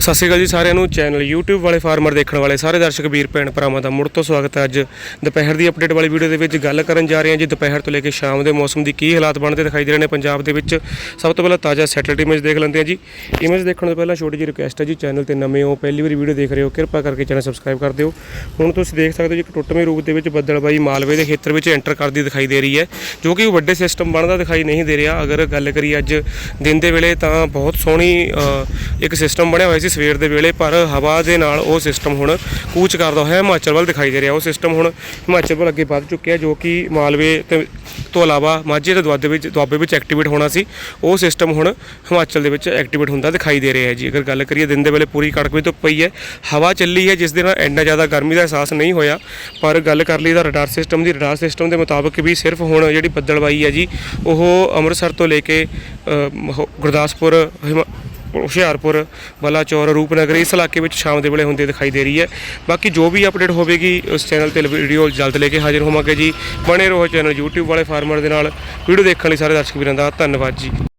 ਸਤਿ ਸ਼੍ਰੀ ਅਕਾਲ ਜੀ ਸਾਰਿਆਂ ਨੂੰ। ਚੈਨਲ YouTube ਵਾਲੇ ਫਾਰਮਰ ਦੇਖਣ ਵਾਲੇ ਸਾਰੇ ਦਰਸ਼ਕ, ਵੀਰ, ਭੈਣ ਭਰਾਵਾਂ ਦਾ ਮੁੜ ਤੋਂ ਸਵਾਗਤ ਹੈ ਅੱਜ। ਦੁਪਹਿਰ ਦੀ ਅਪਡੇਟ ਵਾਲੀ ਵੀਡੀਓ ਦੇ ਵਿੱਚ ਗੱਲ ਕਰਨ ਜਾ ਰਹੇ ਹਾਂ ਜੀ। ਦੁਪਹਿਰ ਤੋਂ ਲੈ ਕੇ ਸ਼ਾਮ ਦੇ ਮੌਸਮ ਦੀ ਕੀ ਹਾਲਾਤ ਬਣਦੇ ਦਿਖਾਈ ਦੇ ਰਹੇ ਨੇ ਪੰਜਾਬ ਦੇ ਵਿੱਚ। ਸਭ ਤੋਂ ਪਹਿਲਾਂ ਤਾਜ਼ਾ ਸੈਟਲਾਈਟ ਇਮੇਜ ਦੇਖ ਲੈਂਦੇ ਹਾਂ ਜੀ। ਇਮੇਜ ਦੇਖਣ ਤੋਂ ਪਹਿਲਾਂ ਛੋਟੀ ਜਿਹੀ ਰਿਕੁਐਸਟ ਹੈ ਜੀ ਚੈਨਲ ਤੇ ਨਵੇਂ ਹੋ, ਪਹਿਲੀ ਵਾਰੀ ਵੀਡੀਓ ਦੇਖ ਰਹੇ ਹੋ, ਕਿਰਪਾ ਕਰਕੇ ਚੈਨਲ ਸਬਸਕ੍ਰਾਈਬ ਕਰ ਦਿਓ। ਹੁਣ ਤੁਸੀਂ ਦੇਖ ਸਕਦੇ ਹੋ ਜੀ, ਇੱਕ ਟੁੱਟਵੇਂ ਰੂਪ ਦੇ ਵਿੱਚ ਬੱਦਲਬਾਈ ਮਾਲਵੇ ਦੇ ਖੇਤਰ ਵਿੱਚ ਐਂਟਰ ਕਰਦੀ ਦਿਖਾਈ ਦੇ ਰਹੀ ਹੈ, ਜੋ ਕਿ ਵੱਡੇ ਸਿਸਟਮ ਬਣਦਾ ਦਿਖਾਈ ਨਹੀਂ ਦੇ ਰਿਹਾ। ਅਗਰ ਗੱਲ ਕਰੀਏ ਅੱਜ ਦਿਨ ਦੇ ਵੇਲੇ ਤਾਂ ਬਹੁਤ ਸੋਹਣੀ ਇੱਕ ਸਿਸਟਮ ਬਣਿਆ ਹੋਇਆ ਸੀ ਸਵੇਰ ਦੇ ਵੇਲੇ, ਪਰ ਹਵਾ ਦੇ ਨਾਲ ਉਹ ਸਿਸਟਮ ਹੁਣ ਕੂਚ ਕਰਦਾ ਹੋਇਆ, ਹਿਮਾਚਲ ਵੱਲ ਦਿਖਾਈ ਦੇ ਰਿਹਾ। ਉਹ ਸਿਸਟਮ ਹੁਣ ਹਿਮਾਚਲ ਵੱਲ ਅੱਗੇ ਵੱਧ ਚੁੱਕਿਆ, ਜੋ ਕਿ ਮਾਲਵੇ ਤੇ ਤੋਂ ਇਲਾਵਾ ਮਾਝੇ ਤੇ ਦੁਆਬੇ ਵਿੱਚ ਦੁਆਬੇ ਵਿੱਚ ਐਕਟੀਵੇਟ ਹੋਣਾ ਸੀ। ਉਹ ਸਿਸਟਮ ਹੁਣ ਹਿਮਾਚਲ ਦੇ ਵਿੱਚ ਐਕਟੀਵੇਟ ਹੁੰਦਾ ਦਿਖਾਈ ਦੇ ਰਿਹਾ ਹੈ ਜੀ। ਅਗਰ ਗੱਲ ਕਰੀਏ, ਦਿਨ ਦੇ ਵੇਲੇ ਪੂਰੀ ਕੜਕ ਵੀ ਧੁੱਪ ਪਈ ਹੈ। ਹਵਾ ਚੱਲੀ ਹੈ, ਜਿਸ ਦੇ ਨਾਲ ਇੰਨਾ ਜ਼ਿਆਦਾ ਗਰਮੀ ਦਾ ਅਹਿਸਾਸ ਨਹੀਂ ਹੋਇਆ। ਪਰ ਗੱਲ ਕਰ ਲਈ ਦਾ ਰਡਾਰ ਸਿਸਟਮ ਦੀ ਰਡਾਰ ਸਿਸਟਮ ਦੇ ਮੁਤਾਬਕ ਵੀ ਸਿਰਫ ਹੁਣ ਜਿਹੜੀ ਬੱਦਲਬਾਈ ਹੈ ਜੀ, ਉਹ ਅੰਮ੍ਰਿਤਸਰ ਤੋਂ ਲੈ ਕੇ ਗੁਰਦਾਸਪੁਰ, ਹਿਮਾ- ਹੁਸ਼ਿਆਰਪੁਰ ਬਲਾਚੌਰ, ਰੂਪਨਗਰ, ਇਸ ਇਲਾਕੇ ਵਿੱਚ ਸ਼ਾਮ ਦੇ ਵੇਲੇ ਹੁੰਦੇ ਦਿਖਾਈ ਦੇ ਰਹੀ ਹੈ। ਬਾਕੀ ਜੋ ਵੀ ਅਪਡੇਟ ਹੋਵੇਗੀ, ਉਸ ਚੈਨਲ ਤੇ ਵੀਡੀਓ ਜਲਦ ਲੈ ਕੇ ਹਾਜ਼ਰ ਹੋਵਾਂਗੇ ਜੀ। ਬਣੇ ਰਹੋ ਚੈਨਲ YouTube ਵਾਲੇ ਫਾਰਮਰ ਦੇ ਨਾਲ। ਵੀਡੀਓ ਦੇਖਣ ਲਈ ਸਾਰੇ ਦਰਸ਼ਕ ਵੀਰਾਂ ਦਾ ਧੰਨਵਾਦ ਜੀ।